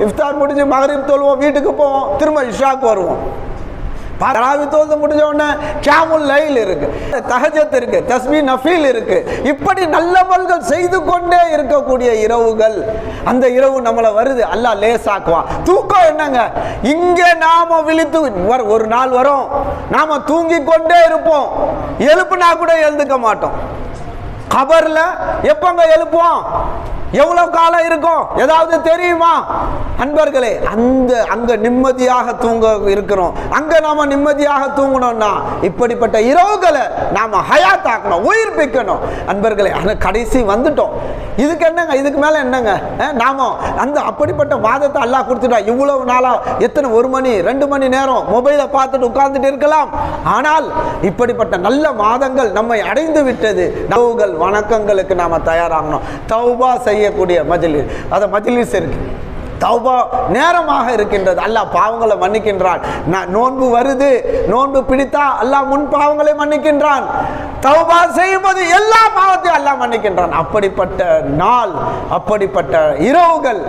இஃப்தார் முடிஞ்சு மகரீப் தோல்வோம் வீட்டுக்கு போவோம் திரும்ப இஷாக்கு வருவோம். தராவி தோல்ந்து முடிஞ்ச உடனே கேமுல் லைல் இருக்கு தஹஜத் இருக்கு தஸ்மி நஃபீல் இருக்கு. இப்படி நல்ல மல்கள் செய்து கொண்டே இருக்கக்கூடிய இரவுகள் அந்த இரவு நம்மளை வருது. எல்லாம் லேசாக்குவான். தூக்கம் என்னங்க? இங்கே நாம விழித்து ஒரு நாள் வரும். நாம தூங்கி கொண்டே இருப்போம். எழுப்புனா கூட எழுந்துக்க மாட்டோம். கபர்ல எப்பங்க எழுப்புவோம்? எவ்வளவு காலம் இருக்கும்? ஏதாவது தெரியுமா? அன்பர்களே அந்த அங்க நிம்மதியாக தூங்க இருக்கிறோம். அங்க நாம நிம்மதியாக தூங்கணும்னா இப்படிப்பட்ட இரவுகளை நாம ஹயாத்தாக்கணும் உயிர்ப்பிக்கணும். அன்பர்களே ஆனால் கடைசி வந்துட்டோம். இதுக்கு என்னங்க? இதுக்கு மேல என்னங்க? நாம அந்த அப்படிப்பட்ட வாதத்தை அல்லாஹ் கொடுத்துட்டா இவ்வளவு நாளா எத்தனை ஒரு மணி ரெண்டு மணி நேரம் மொபைலை பார்த்துட்டு உட்கார்ந்துட்டு இருக்கலாம். ஆனால் இப்படிப்பட்ட நல்ல மாதங்கள் நம்மை அடைந்து விட்டது. நவுகள் வணக்கங்களுக்கு நாம தயாராகணும். தௌபா செய்யக்கூடிய மஜ்லிஸ். அது மஜ்லிஸ் இருக்கு. தௌபா நேரமாக இருக்கின்றது. அல்லாஹ் பாவங்களை மன்னிக்கின்றான். நான் நோன்பு வருது. நோன்பு பிடித்தா அல்லாஹ் முன் பாவங்களை மன்னிக்கின்றான். தௌபா செய்யும்போது எல்லா பாவத்தையும் அல்லாஹ் மன்னிக்கின்றான். அப்படிப்பட்ட நாள் அப்படிப்பட்ட இரவுகள்.